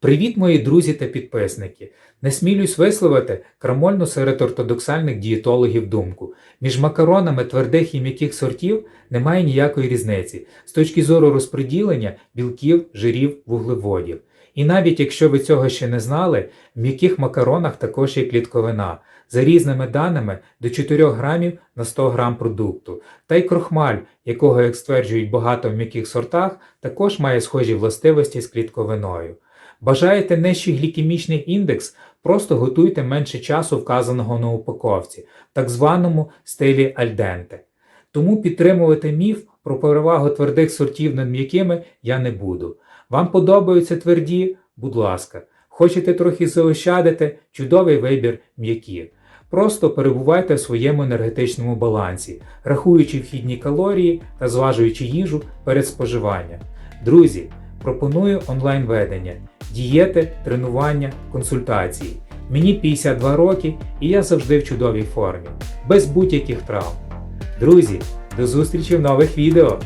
Привіт, мої друзі та підписники! Не смілюсь висловити крамольну серед ортодоксальних дієтологів думку. Між макаронами твердих і м'яких сортів немає ніякої різниці з точки зору розподілення білків, жирів, вуглеводів. І навіть якщо ви цього ще не знали, в м'яких макаронах також є клітковина. За різними даними до 4 грамів на 100 грам продукту. Та й крохмаль, якого, як стверджують багато в м'яких сортах, також має схожі властивості з клітковиною. Бажаєте нижчий глікемічний індекс? Просто готуйте менше часу вказаного на упаковці, в так званому стилі альденте. Тому підтримувати міф про перевагу твердих сортів над м'якими я не буду. Вам подобаються тверді? Будь ласка. Хочете трохи заощадити? Чудовий вибір м'які. Просто перебувайте в своєму енергетичному балансі, рахуючи вхідні калорії та зважуючи їжу перед споживанням. Друзі, пропоную онлайн-ведення, дієти, тренування, консультації. Мені 52 роки і я завжди в чудовій формі, без будь-яких травм. Друзі, до зустрічі в нових відео!